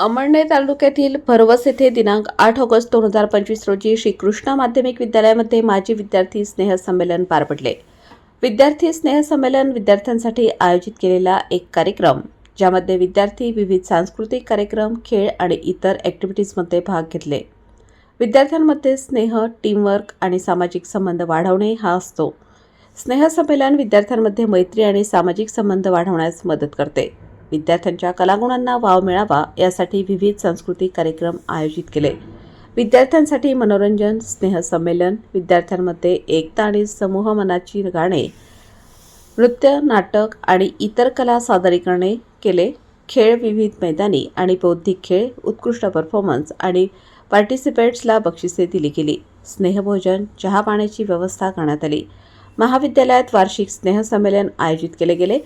अमळनेर तालुक्यातील भरवस येथे दिनांक आठ ऑगस्ट दोन हजार पंचवीस रोजी श्रीकृष्णा माध्यमिक विद्यालयामध्ये माजी विद्यार्थी स्नेहसंमेलन पार पडले. विद्यार्थी स्नेहसंमेलन विद्यार्थ्यांसाठी आयोजित केलेला एक कार्यक्रम ज्यामध्ये विद्यार्थी विविध सांस्कृतिक कार्यक्रम खेळ आणि इतर ॲक्टिव्हिटीजमध्ये भाग घेतले. विद्यार्थ्यांमध्ये स्नेह टीमवर्क आणि सामाजिक संबंध वाढवणे हा असतो. स्नेहसंमेलन विद्यार्थ्यांमध्ये मैत्री आणि सामाजिक संबंध वाढवण्यास मदत करते. विद्यार्थ्यांच्या कलागुणांना वाव मिळावा यासाठी विविध सांस्कृतिक कार्यक्रम आयोजित केले. विद्यार्थ्यांसाठी मनोरंजन स्नेहसंमेलन विद्यार्थ्यांमध्ये एकता आणि समूह मनाची गाणे नृत्य नाटक आणि इतर कला सादरीकरणे केले. खेळ विविध मैदानी आणि बौद्धिक खेळ उत्कृष्ट परफॉर्मन्स आणि पार्टिसिपेट्सला बक्षिसे दिली गेली. स्नेहभोजन चहा पाण्याची व्यवस्था करण्यात आली. महाविद्यालयात वार्षिक स्नेहसंमेलन आयोजित केले गेले.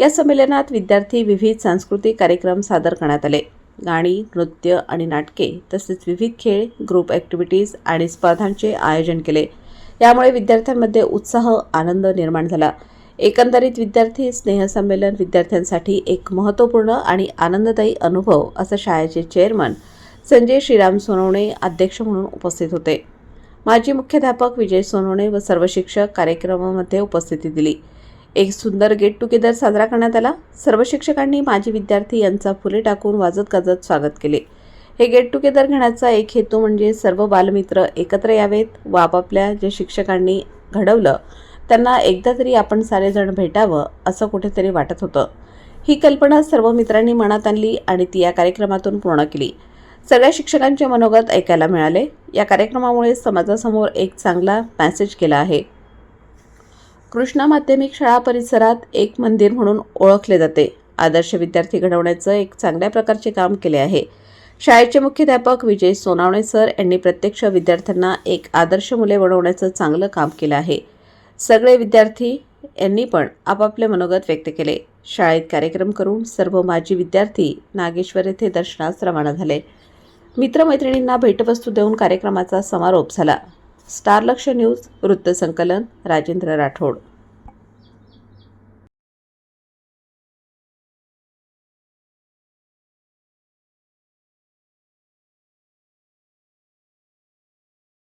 या संमेलनात विद्यार्थी विविध सांस्कृतिक कार्यक्रम सादर करण्यात आले. गाणी नृत्य आणि नाटके तसेच विविध खेळ ग्रुप ॲक्टिव्हिटीज आणि स्पर्धांचे आयोजन केले. यामुळे विद्यार्थ्यांमध्ये उत्साह आनंद निर्माण झाला. एकंदरीत विद्यार्थी स्नेहसंमेलन विद्यार्थ्यांसाठी एक महत्त्वपूर्ण आणि आनंददायी अनुभव असं शाळेचे चेअरमन संजय श्रीराम सोनवणे अध्यक्ष म्हणून उपस्थित होते. माजी मुख्याध्यापक विजय सोनवणे व सर्व शिक्षक कार्यक्रमामध्ये उपस्थिती दिली. एक सुंदर गेट टुगेदर साजरा करण्यात आला. सर्व शिक्षकांनी माजी विद्यार्थी यांचा फुले टाकून वाजत गाजत स्वागत केले. हे गेट टुगेदर घेण्याचा एक हेतू म्हणजे सर्व बालमित्र एकत्र यावेत. व आपापल्या जे शिक्षकांनी घडवलं त्यांना एकदा तरी आपण सारेजण भेटावं असं कुठेतरी वाटत होतं. ही कल्पना सर्व मित्रांनी मनात आणली आणि ती या कार्यक्रमातून पूर्ण केली. सगळ्या शिक्षकांचे मनोगत ऐकायला मिळाले. या कार्यक्रमामुळे समाजासमोर एक चांगला मॅसेज केला आहे. कृष्णा माध्यमिक शाळा परिसरात एक मंदिर म्हणून ओळखले जाते. आदर्श विद्यार्थी घडवण्याचं एक चांगल्या प्रकारचे काम केले आहे. शाळेचे मुख्याध्यापक विजय सोनावणे सर यांनी प्रत्यक्ष विद्यार्थ्यांना एक आदर्श मुले बनवण्याचं चांगलं काम केलं आहे. सगळे विद्यार्थी यांनी पण आपापले मनोगत व्यक्त केले. शाळेत कार्यक्रम करून सर्व माजी विद्यार्थी नागेश्वर येथे दर्शनास रवाना झाले. मित्रमैत्रिणींना भेटवस्तू देऊन कार्यक्रमाचा समारोप झाला. स्टार लक्ष न्यूज वृत्तसंकलन राजेंद्र राठोड.